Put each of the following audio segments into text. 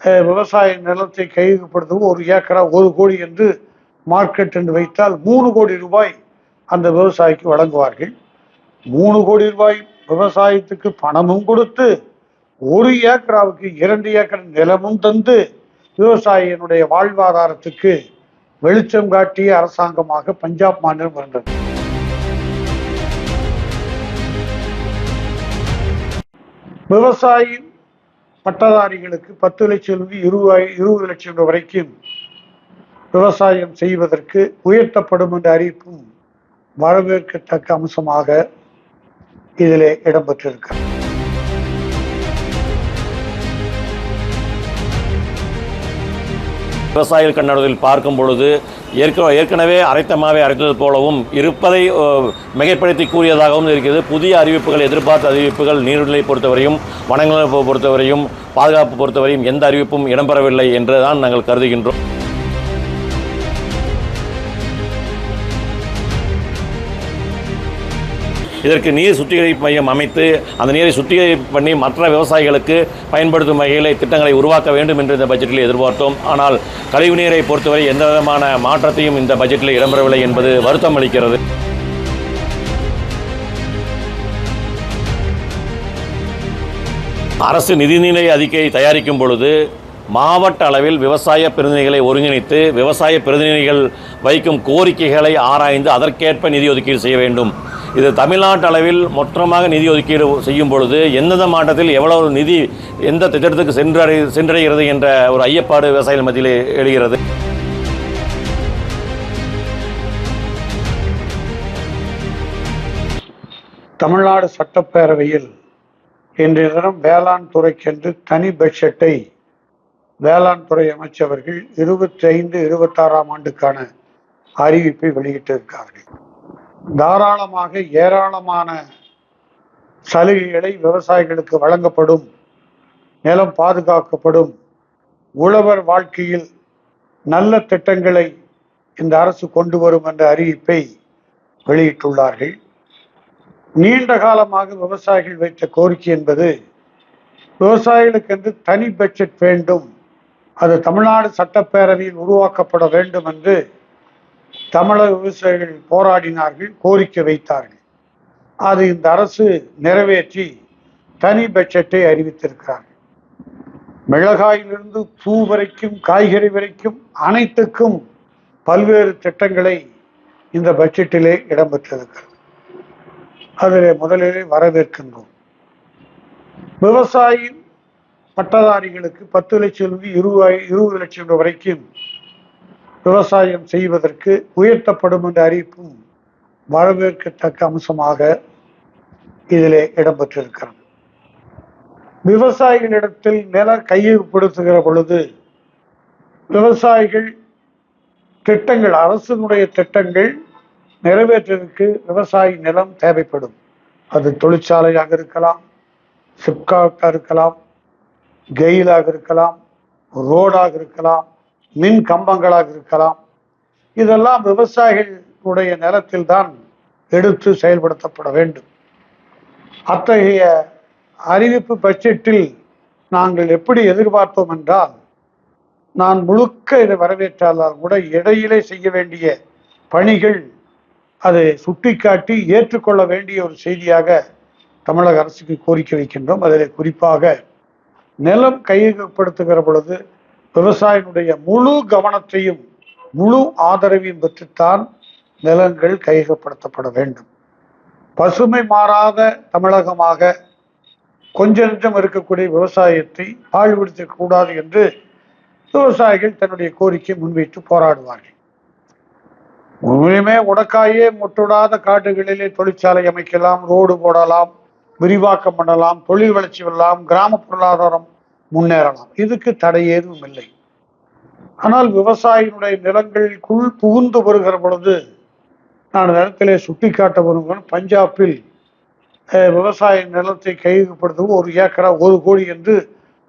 விவசாய நிலத்தை கையகப்படுத்தவும் ஒரு ஏக்கரா ஒரு கோடி என்று மார்க்கெட் என்று வைத்தால் மூணு கோடி ரூபாய் அந்த விவசாயிக்கு வழங்குவார்கள். மூணு கோடி ரூபாய் விவசாயத்துக்கு பணமும் கொடுத்து ஒரு ஏக்கராவுக்கு இரண்டு ஏக்கர் நிலமும் தந்து விவசாயியினுடைய வாழ்வாதாரத்துக்கு வெளிச்சம் காட்டிய அரசாங்கமாக பஞ்சாப் மாநிலம் இருந்தது. விவசாயி பட்டதாரிகளுக்கு பத்து லட்சம் இருந்து இருபது இருபது லட்சம் ரூபாய் வரைக்கும் விவசாயம் செய்வதற்கு உயர்த்தப்படும் என்ற அறிவிப்பும் வரவேற்கத்தக்க அம்சமாக இதிலே இடம்பெற்றிருக்கிறது. விவசாயிகள் கண்ணோட்டத்தில் பார்க்கும் பொழுது ஏற்க ஏற்கனவே அரைத்தமாவே அரைத்தது போலவும் இருப்பதை மிகைப்படுத்தி கூறியதாகவும் இருக்கிறது. புதிய அறிவிப்புகள் எதிர்பார்த்த அறிவிப்புகள் நீர்நிலை பொறுத்தவரையும் வனங்களை பொறுத்தவரையும் பாதுகாப்பு பொறுத்தவரையும் எந்த அறிவிப்பும் இடம்பெறவில்லை என்றுதான் நாங்கள் கருதுகின்றோம். இதற்கு நீர் சுத்திகரிப்பு மையம் அமைத்து அந்த நீரை சுத்திகரிப்பு பண்ணி மற்ற விவசாயிகளுக்கு பயன்படுத்தும் வகையில் திட்டங்களை உருவாக்க வேண்டும் என்று இந்த பட்ஜெட்டில் எதிர்பார்த்தோம். ஆனால் கழிவு நீரை பொறுத்தவரை எந்த விதமான மாற்றத்தையும் இந்த பட்ஜெட்டில் இடம்பெறவில்லை என்பது வருத்தம் அளிக்கிறது. அரசு நிதிநிலை அறிக்கையை தயாரிக்கும் பொழுது மாவட்ட அளவில் விவசாய பிரதிநிதிகளை ஒருங்கிணைத்து விவசாய பிரதிநிதிகள் வைக்கும் கோரிக்கைகளை ஆராய்ந்து அதற்கேற்ப நிதி ஒதுக்கீடு செய்ய வேண்டும். இது தமிழ்நாட்டு அளவில் மொத்தமாக நிதி ஒதுக்கீடு செய்யும் பொழுது எந்தெந்த மாவட்டத்தில் எவ்வளவு நிதி எந்த திட்டத்துக்கு சென்றடை சென்றடைகிறது என்ற ஒரு ஐயப்பாடு விவசாயிகள் மத்தியில் எழுகிறது. தமிழ்நாடு சட்டப்பேரவையில் இன்றைய தினம் வேளாண் துறைக்கென்று தனி பட்ஜெட்டை வேளாண் துறை அமைச்சவர்கள் இருபத்தி ஐந்து இருபத்தாறாம் ஆண்டுக்கான அறிவிப்பை வெளியிட்டிருக்கார்கள். தாராளமாக ஏராளமான சலுகைகளை விவசாயிகளுக்கு வழங்கப்படும் நிலம் பாதுகாக்கப்படும் உழவர் வாழ்க்கையில் நல்ல திட்டங்களை இந்த அரசு கொண்டு வரும் என்ற அறிவிப்பை வெளியிட்டுள்ளார்கள். நீண்ட காலமாக விவசாயிகள் வைத்த கோரிக்கை என்பது விவசாயிகளுக்கென்று தனி பட்ஜெட் வேண்டும் அது தமிழ்நாடு சட்டப்பேரவையில் உருவாக்கப்பட வேண்டும் என்று தமிழக விவசாயிகள் போராடினார்கள் கோரிக்கை வைத்தார்கள். அது இந்த அரசு நிறைவேற்றி தனி பட்ஜெட்டை அறிவித்திருக்கிறார்கள். மிளகாயிலிருந்து பூ வரைக்கும் காய்கறி வரைக்கும் அனைத்துக்கும் பல்வேறு திட்டங்களை இந்த பட்ஜெட்டிலே இடம்பெற்றிருக்கிறது. அதில் முதலிலே வரவேற்கின்றோம். விவசாயி பட்டதாரிகளுக்கு பத்து லட்சம் இருந்து இருபது இருபது லட்சம் ரூபாய் வரைக்கும் விவசாயம் செய்வதற்கு உயர்த்தப்படும் என்ற அறிவிப்பும் வரவேற்கத்தக்க அம்சமாக இதிலே இடம்பெற்றிருக்கிறது. விவசாயிகளிடத்தில் நில கையகப்படுத்துகிற பொழுது விவசாயிகள் திட்டங்கள் அரசினுடைய திட்டங்கள் நிறைவேற்றுவதற்கு விவசாய நிலம் தேவைப்படும். அது தொழிற்சாலையாக இருக்கலாம் சிப்காட்டாக இருக்கலாம் கெயிலாக இருக்கலாம் ரோடாக இருக்கலாம் மின் கம்பங்களாக இருக்கலாம். இதெல்லாம் விவசாயிகளுடைய நிலத்தில் தான் எடுத்து செயல்படுத்தப்பட வேண்டும். அத்தகைய அறிவிப்பு பட்ஜெட்டில் நாங்கள் எப்படி எதிர்பார்த்தோம் என்றால் நான் முழுக்க இதை வரவேற்றாலும் கூட இடையிலே செய்ய வேண்டிய பணிகள் அதை சுட்டிக்காட்டி ஏற்றுக்கொள்ள வேண்டிய ஒரு செய்தியாக தமிழக அரசுக்கு கோரிக்கை வைக்கின்றோம். அதில் குறிப்பாக நிலம் கையகப்படுத்துகிற பொழுது விவசாயினுடைய முழு கவனத்தையும் முழு ஆதரவையும் பெற்றுத்தான் நிலங்கள் கையகப்படுத்தப்பட வேண்டும். பசுமை மாறாத தமிழகமாக கொஞ்ச நஞ்சம் இருக்கக்கூடிய விவசாயத்தை பாழ்படுத்தக் கூடாது என்று விவசாயிகள் தன்னுடைய கோரிக்கை முன்வைத்து போராடுவார்கள். உண்மையுமே உடக்காயே முட்டுடாத காடுகளிலே தொழிற்சாலை அமைக்கலாம் ரோடு போடலாம் விரிவாக்கம் பண்ணலாம் தொழில் வளர்ச்சி வரலாம் கிராம பொருளாதாரம் முன்னேறலாம். இதுக்கு தடை ஏதும் இல்லை. ஆனால் விவசாயினுடைய நிலங்களுக்குள் புகுந்து வருகிற பொழுது நான் நிலத்திலே சுட்டிக்காட்ட விரும்புகிறேன் பஞ்சாபில் விவசாய நிலத்தை கையகப்படுத்தவும் ஒரு ஏக்கரா ஒரு கோடி என்று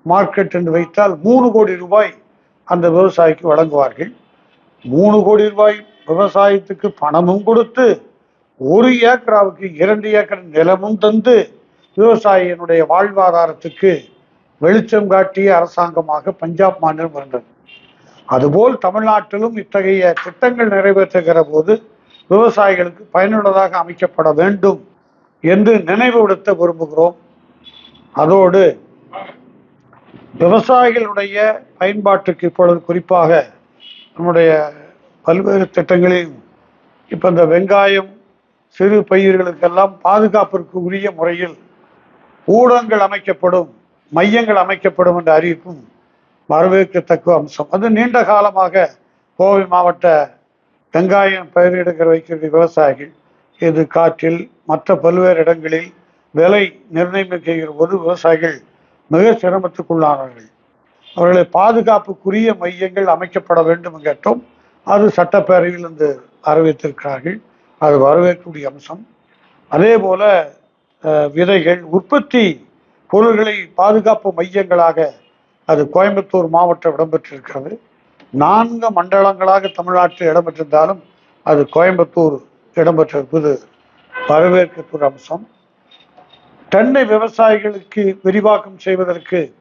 மார்க்கெட் என்று வைத்தால் மூணு கோடி ரூபாய் அந்த விவசாயிக்கு வழங்குவார்கள். மூணு கோடி ரூபாய் விவசாயத்துக்கு பணமும் கொடுத்து ஒரு ஏக்கராவுக்கு இரண்டு ஏக்கர் நிலமும் தந்து விவசாயியினுடைய வாழ்வாதாரத்துக்கு வெளிச்சம் காட்டிய அரசாங்கமாக பஞ்சாப் மாநிலம் இருந்தது. அதுபோல் தமிழ்நாட்டிலும் இத்தகைய திட்டங்கள் நிறைவேற்றுகிற போது விவசாயிகளுக்கு பயனுள்ளதாக அமைக்கப்பட வேண்டும் என்று நினைவுபடுத்த விரும்புகிறோம். அதோடு விவசாயிகளுடைய பயன்பாட்டுக்கு இப்பொழுது குறிப்பாக நம்முடைய பல்வேறு திட்டங்களில் இப்போ இந்த வெங்காயம் சிறு பயிர்களுக்கெல்லாம் பாதுகாப்பிற்கு உரிய முறையில் ஊடகங்கள் அமைக்கப்படும் மையங்கள் அமைக்கப்படும் என்ற அறிவிப்பும் வரவேற்கத்தக்க அம்சம். அது நீண்ட காலமாக கோவை மாவட்ட வெங்காயம் பயிரிடுகிற வைக்கிற விவசாயிகள் இது காற்றில் மற்ற பல்வேறு இடங்களில் விலை நிர்ணயிக்கிற போது விவசாயிகள் மிக சிரமத்துக்குள்ளானார்கள் அவர்களை பாதுகாப்புக்குரிய மையங்கள் அமைக்கப்பட வேண்டும் கேட்டோம். அது சட்டப்பேரவையில் இருந்து அறிவித்திருக்கிறார்கள். அது வரவேற்கக்கூடிய அம்சம். அதே போல விதைகள் உற்பத்தி பொருள்களை பாதுகாப்பு மையங்களாக அது கோயம்புத்தூர் மாவட்டம் இடம்பெற்றிருக்கிறது. நான்கு மண்டலங்களாக தமிழ்நாட்டில் இடம்பெற்றிருந்தாலும் அது கோயம்புத்தூர் இடம்பெற்றிருப்பது வரவேற்கக்கூடிய அம்சம். தென்னை விவசாயிகளுக்கு விரிவாக்கம் செய்வதற்கு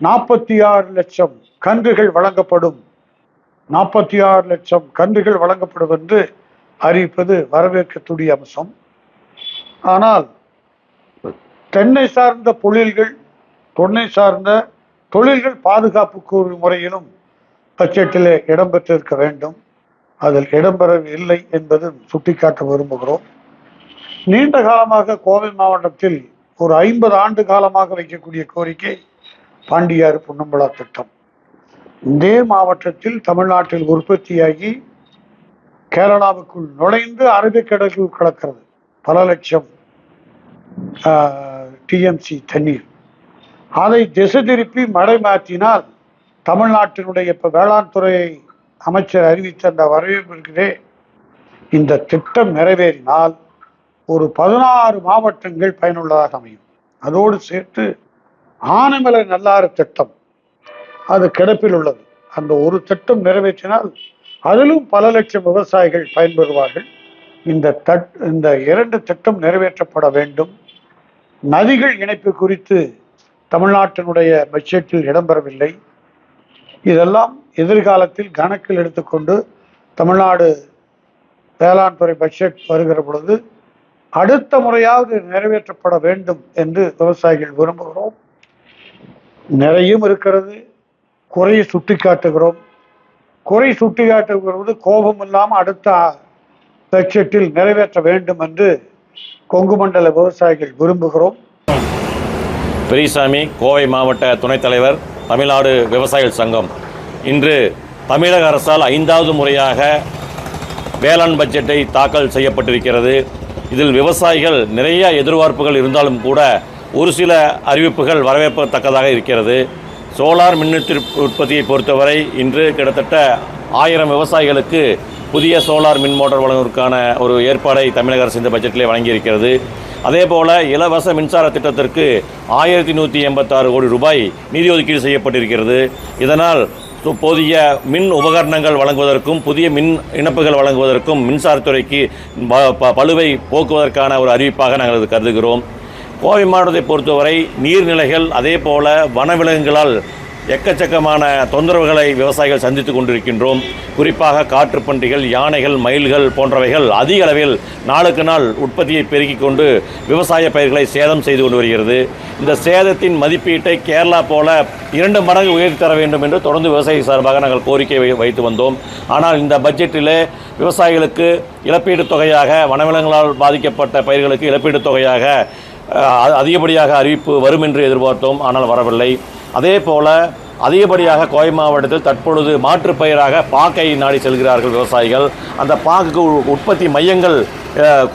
நாற்பத்தி ஆறு லட்சம் கன்றுகள் வழங்கப்படும். நாற்பத்தி ஆறு லட்சம் கன்றுகள் வழங்கப்படும் என்று அறிவிப்பது வரவேற்கக்கூடிய அம்சம். ஆனால் தென்னை சார்ந்த தொழில்கள் தொன்னை சார்ந்த தொழில்கள் பாதுகாப்புக்கு ஒரு முறையிலும் பட்ஜெட்டிலே இடம்பெற்றிருக்க வேண்டும். அதில் இடம்பெறவில்லை என்பது சுட்டிக்காட்ட விரும்புகிறோம். நீண்ட காலமாக கோவை மாவட்டத்தில் ஒரு ஐம்பது ஆண்டு காலமாக வைக்கக்கூடிய கோரிக்கை பாண்டியாறு புன்னம்பலா திட்டம். இதே மாவட்டத்தில் தமிழ்நாட்டில் உற்பத்தியாகி கேரளாவுக்குள் நுழைந்து அரபிக்கடலுக்குள் கலக்கிறது. பல லட்சம் டிஎம்சி தண்ணீர். அதை திசை திருப்பி மழை மாற்றினால் தமிழ்நாட்டினுடைய இப்போ வேளாண் துறை அமைச்சர் அறிவித்த அந்த வரவேற்பு இந்த திட்டம் நிறைவேறினால் ஒரு பதினாறு மாவட்டங்கள் பயனுள்ளதாக அமையும். அதோடு சேர்த்து ஆனைமலை நல்லாறு திட்டம் அது கிடப்பில் உள்ளது. அந்த ஒரு திட்டம் நிறைவேற்றினால் அதிலும் பல லட்சம் விவசாயிகள் பயன்பெறுவார்கள். இந்த தட் இந்த இரண்டு திட்டம் நிறைவேற்றப்பட வேண்டும். நதிகள் இணைப்பு குறித்து தமிழ்நாட்டினுடைய பட்ஜெட்டில் இடம்பெறவில்லை. இதெல்லாம் எதிர்காலத்தில் கணக்கில் எடுத்துக்கொண்டு தமிழ்நாடு வேளாண் துறை பட்ஜெட் வருகிற பொழுது அடுத்த முறையாவது நிறைவேற்றப்பட வேண்டும் என்று விவசாயிகள் விரும்புகிறோம். நிறையும் இருக்கிறது குறையை சுட்டிக்காட்டுகிறோம். குறை சுட்டிக்காட்டுகிறது கோபம் இல்லாமல் அடுத்த பட்ஜெட்டில் நிறைவேற்ற வேண்டும் என்று கொங்கு மண்டல விவசாயிகள் விரும்புகிறோம். பெரியசாமி கோவை மாவட்ட துணைத் தலைவர் தமிழ்நாடு விவசாயிகள் சங்கம். இன்று தமிழக அரசால் ஐந்தாவது முறையாக வேளாண் பட்ஜெட்டை தாக்கல் செய்யப்பட்டிருக்கிறது. இதில் விவசாயிகள் நிறைய எதிர்பார்ப்புகள் இருந்தாலும் கூட ஒரு சில அறிவிப்புகள் வரவேற்கத்தக்கதாக இருக்கிறது. சோலார் மின்னுத்திற் உற்பத்தியை பொறுத்தவரை இன்று கிட்டத்தட்ட ஆயிரம் விவசாயிகளுக்கு புதிய சோலார் மின் மோட்டார் வழங்குவதற்கான ஒரு ஏற்பாடை தமிழக அரசு இந்த பட்ஜெட்டிலே வழங்கியிருக்கிறது. அதேபோல இலவச மின்சார திட்டத்திற்கு ஆயிரத்தி நூற்றி எண்பத்தாறு கோடி ரூபாய் நிதி ஒதுக்கீடு செய்யப்பட்டிருக்கிறது. இதனால் சு- போதிய மின் உபகரணங்கள் வழங்குவதற்கும் புதிய மின் இணைப்புகள் வழங்குவதற்கும் மின்சாரத்துறைக்கு ப- ப- பளுவை போக்குவதற்கான ஒரு அறிவிப்பாக நாங்கள் இது கருதுகிறோம். கோவை மாவட்டத்தை பொறுத்தவரை நீர்நிலைகள் அதே போல வனவிலங்குகளால் எக்கச்சக்கமான தொந்தரவுகளை விவசாயிகள் சந்தித்துக் கொண்டிருக்கின்றோம். குறிப்பாக காற்றுப்பன்றிகள் யானைகள் மயில்கள் போன்றவைகள் அதிக அளவில் நாளுக்கு நாள் உற்பத்தியை பெருக்கிக் கொண்டு விவசாய பயிர்களை சேதம் செய்து கொண்டு வருகிறது. இந்த சேதத்தின் மதிப்பீட்டை கேரளா போல இரண்டு மடங்கு உயர்த்தி தர வேண்டும் என்று தொடர்ந்து விவசாயி சார்பாக நாங்கள் கோரிக்கை வை- வைத்து வந்தோம். ஆனால் இந்த பட்ஜெட்டிலே விவசாயிகளுக்கு இழப்பீடு தொகையாக வனவிலங்குகளால் பாதிக்கப்பட்ட பயிர்களுக்கு இழப்பீடு தொகையாக அதிகப்படியாக அறிவிப்பு வரும் என்று எதிர்பார்த்தோம். ஆனால் வரவில்லை. அதே போல அதிகப்படியாக கோவை மாவட்டத்தில் தற்பொழுது மாற்றுப் பயிராக பாக்கை நாடி செல்கிறார்கள் விவசாயிகள். அந்த பாக்குக்கு உ- உற்பத்தி மையங்கள்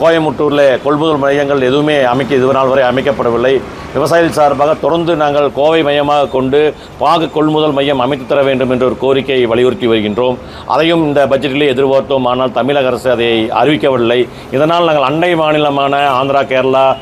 கோயம்புத்தூரில் கொள்முதல் மையங்கள் எதுவுமே அமைக்க இது நாள் வரை அமைக்கப்படவில்லை. விவசாயிகள் சார்பாக தொடர்ந்து நாங்கள் கோவை மையமாக கொண்டு பாகு கொள்முதல் மையம் அமைத்து தர வேண்டும் என்ற ஒரு கோரிக்கையை வலியுறுத்தி வருகின்றோம். அதையும் இந்த பட்ஜெட்டிலே எதிர்பார்த்தோம். ஆனால் தமிழக அரசு அதை அறிவிக்கவில்லை. இதனால் நாங்கள் அண்டை மாநிலமான ஆந்திரா கேரளா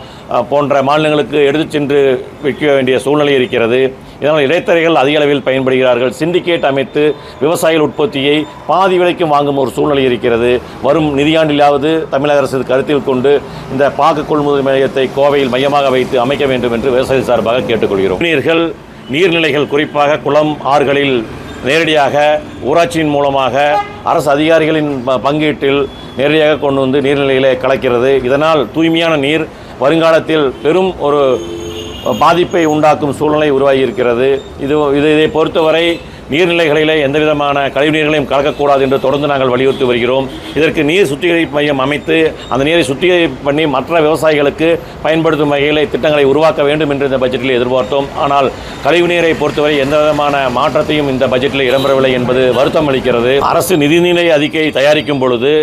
போன்ற மாநிலங்களுக்கு எடுத்து சென்று விற்க வேண்டிய சூழ்நிலை இருக்கிறது. இதனால் இடைத்தரகர்கள் அதிக அளவில் பயன்படுகிறார்கள். சிண்டிகேட் அமைத்து விவசாயிகள் உற்பத்தியை பாதி விலைக்கும் வாங்கும் ஒரு சூழ்நிலை இருக்கிறது. வரும் நிதியாண்டிலாவது தமிழக அரசு கருத்தில் கொண்டு இந்த பாக்கு கொள்முதல் மையத்தை கோவையில் மையமாக வைத்து அமைக்க வேண்டும் என்று விவசாய சார்பாக கேட்டுக்கொள்கிறோம். நீர்கள் நீர்நிலைகள் குறிப்பாக குளம் ஆறுகளில் நேரடியாக ஊராட்சியின் மூலமாக அரசு அதிகாரிகளின் ப- பங்கீட்டில் நேரடியாக கொண்டு வந்து நீர்நிலைகளை கலக்கிறது. இதனால் தூய்மையான நீர் வருங்காலத்தில் பெரும் ஒரு பாதிப்பை உண்டாக்கும் சூழ்நிலை உருவாகி இருக்கிறது இது இது இதை பொறுத்தவரை நீர்நிலைகளிலே எந்த விதமான கழிவுநீர்களையும் கலக்கக்கூடாது என்று தொடர்ந்து நாங்கள் வலியுறுத்தி வருகிறோம். இதற்கு நீர் சுத்திகரிப்பு மையம் அமைத்து அந்த நீரை சுத்திகரிப்பு பண்ணி மற்ற விவசாயிகளுக்கு பயன்படுத்தும் வகையிலே திட்டங்களை உருவாக்க வேண்டும் என்று இந்த பட்ஜெட்டில் எதிர்பார்த்தோம். ஆனால் கழிவுநீரை பொறுத்தவரை எந்த விதமான மாற்றத்தையும் இந்த பட்ஜெட்டில் இடம்பெறவில்லை என்பது வருத்தம் அளிக்கிறது. அரசு நிதிநிலை அறிக்கை தயாரிக்கும் பொழுது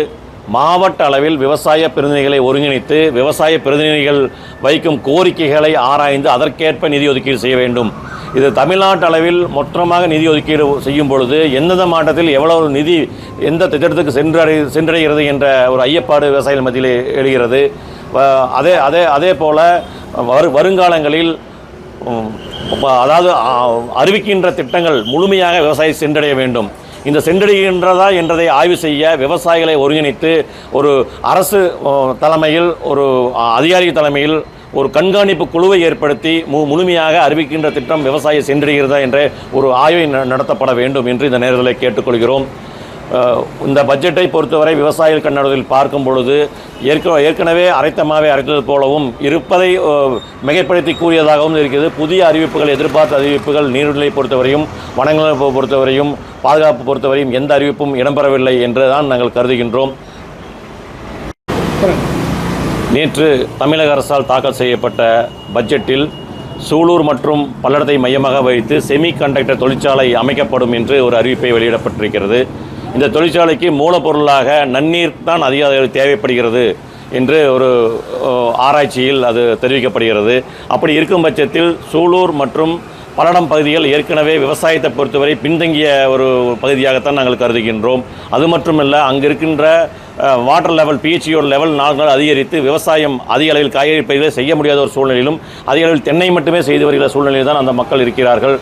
மாவட்ட அளவில் விவசாய பிரதிநிதிகளை ஒருங்கிணைத்து விவசாய பிரதிநிதிகள் வைக்கும் கோரிக்கைகளை ஆராய்ந்து அதற்கேற்ப நிதி ஒதுக்கீடு செய்ய வேண்டும். இது தமிழ்நாட்டு அளவில் மொத்தமாக நிதி ஒதுக்கீடு செய்யும் பொழுது எந்தெந்த மாவட்டத்தில் எவ்வளவு நிதி எந்த திட்டத்துக்கு சென்றடை சென்றடைகிறது என்ற ஒரு ஐயப்பாடு விவசாயிகள் மத்தியில் எழுகிறது. அதே அதே அதே போல் வரு வருங்காலங்களில் அதாவது அறிவிக்கின்ற திட்டங்கள் முழுமையாக விவசாயி சென்றடைய வேண்டும். இந்த சென்றடைகின்றதா என்றதை ஆய்வு செய்ய விவசாயிகளை ஒருங்கிணைத்து ஒரு அரசு தலைமையில் ஒரு அதிகாரி தலைமையில் ஒரு கண்காணிப்பு குழுவை ஏற்படுத்தி மு முழுமையாக அறிவிக்கின்ற திட்டம் விவசாயி சென்றடைகிறதா என்ற ஒரு ஆய்வை ந- நடத்தப்பட வேண்டும் என்று இந்த நேரத்தில் கேட்டுக்கொள்கிறோம். இந்த பட்ஜெட்டை பொறுத்தவரை விவசாயிகள் கண்ணோட்டத்தில் பார்க்கும் பொழுது ஏற்க ஏற்கனவே அரைத்தமாவே அரைத்தது போலவும் இருப்பதை மிகைப்படுத்தி கூறியதாகவும் இருக்கிறது. புதிய அறிவிப்புகள் எதிர்பார்த்த அறிவிப்புகள் நீர்நிலை பொறுத்தவரையும் வனங்களை பொறுத்தவரையும் பாதுகாப்பு பொறுத்தவரையும் எந்த அறிவிப்பும் இடம்பெறவில்லை என்று தான் நாங்கள் கருதுகின்றோம். நேற்று தமிழக அரசால் தாக்கல் செய்யப்பட்ட பட்ஜெட்டில் சூலூர் மற்றும் பல்லடத்தை மையமாக வைத்து செமி கண்டக்டர் தொழிற்சாலை அமைக்கப்படும் என்று ஒரு அறிவிப்பை வெளியிடப்பட்டிருக்கிறது. இந்த தொழிற்சாலைக்கு மூலப்பொருளாக நன்னீர் தான் அதிக அளவில் தேவைப்படுகிறது என்று ஒரு ஆராய்ச்சியில் அது தெரிவிக்கப்படுகிறது. அப்படி இருக்கும் பட்சத்தில் சூலூர் மற்றும் பல்லடம் பகுதிகள் ஏற்கனவே விவசாயத்தை பொறுத்தவரை பின்தங்கிய ஒரு பகுதியாகத்தான் நாங்கள் கருதுகின்றோம். அது மட்டுமல்ல அங்கு இருக்கின்ற வாட்டர் லெவல் பிஹெச்சியோட லெவல் நாள் நாள் அதிகரித்து விவசாயம் அதிக அளவில் காய்கறி பயிர்களை செய்ய முடியாத ஒரு சூழ்நிலையிலும் அதிக அளவில் தென்னை மட்டுமே செய்து வருகிற சூழ்நிலையில் தான் அந்த மக்கள் இருக்கிறார்கள்.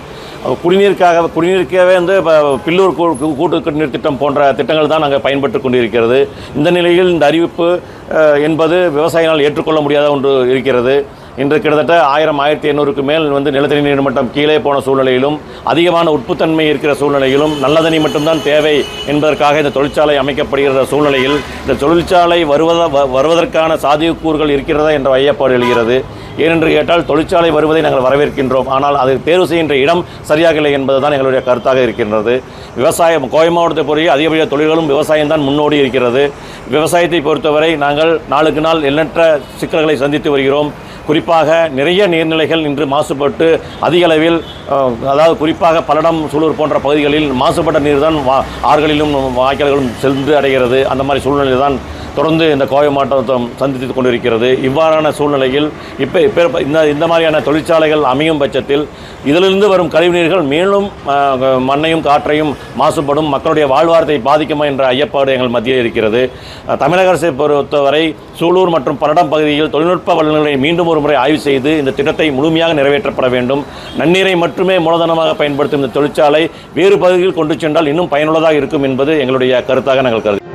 குடிநீருக்காக குடிநீருக்காகவே வந்து இப்போ பில்லூர் கூ- கூட்டு குடிநீர் திட்டம் போன்ற திட்டங்கள் தான் நாங்கள் பயன்பட்டு கொண்டிருக்கிறது. இந்த நிலையில் இந்த அறிவிப்பு என்பது விவசாயிகளால் ஏற்றுக்கொள்ள முடியாத ஒன்று இருக்கிறது. இன்று கிட்டத்தட்ட ஆயிரம் ஆயிரத்தி எண்ணூறுக்கு மேல் வந்து நிலத்தடி நீர் மட்டம் கீழே போன சூழ்நிலையிலும் அதிகமான உட்புத்தன்மை இருக்கிற சூழ்நிலையிலும் நல்ல தண்ணி மட்டும்தான் தேவை என்பதற்காக இந்த தொழிற்சாலை அமைக்கப்படுகிற சூழ்நிலையில் இந்த தொழிற்சாலை வருவத வ- வருவதற்கான சாத்தியக்கூறுகள் இருக்கிறதா என்ற ஐயப்பாடு எழுகிறது. ஏனென்று கேட்டால் தொழிற்சாலை வருவதை நாங்கள் வரவேற்கின்றோம். ஆனால் அது தேர்வு செய்கின்ற இடம் சரியாக இல்லை என்பதுதான் எங்களுடைய கருத்தாக இருக்கின்றது. விவசாயம் கோவை மாவட்டத்தை பொறுத்த அதிகபட்ச தொழில்களும் விவசாயம் தான் முன்னோடி இருக்கிறது. விவசாயத்தை பொறுத்தவரை நாங்கள் நாளுக்கு நாள் எண்ணற்ற சிக்கல்களை சந்தித்து வருகிறோம். குறிப்பாக நிறைய நீர்நிலைகள் இன்று மாசுபட்டு அதிக அளவில் அதாவது குறிப்பாக பல்லடம் சூலூர் போன்ற பகுதிகளில் மாசுபட்ட நீர் தான் வா ஆறுகளிலும் வாய்க்கால்களும் சென்று அடைகிறது. அந்த மாதிரி சூழ்நிலை தான் தொடர்ந்து இந்த கோவை மாவட்டம் சந்தித்து கொண்டிருக்கிறது. இவ்வாறான சூழ்நிலையில் இப்போ இப்போ இந்த இந்த மாதிரியான தொழிற்சாலைகள் அமையும் பட்சத்தில் இதிலிருந்து வரும் கழிவுநீர்கள் மேலும் மண்ணையும் காற்றையும் மாசுபடும் மக்களுடைய வாழ்வாரத்தை பாதிக்குமா என்ற ஐயப்பாடு எங்கள் மத்தியில் இருக்கிறது. தமிழக அரசை பொறுத்தவரை சூலூர் மற்றும் பல்லடம் பகுதியில் தொழில்நுட்ப வல்லுநர்களை மீண்டும் ஒரு முறை ஆய்வு செய்து இந்த திட்டத்தை முழுமையாக நிறைவேற்றப்பட வேண்டும். நன்னீரை மட்டுமே மூலதனமாக பயன்படுத்தும் இந்த தொழிற்சாலை வேறு பகுதியில் கொண்டு சென்றால் இன்னும் பயனுள்ளதாக இருக்கும் என்பது எங்களுடைய கருத்தாக நாங்கள் கருது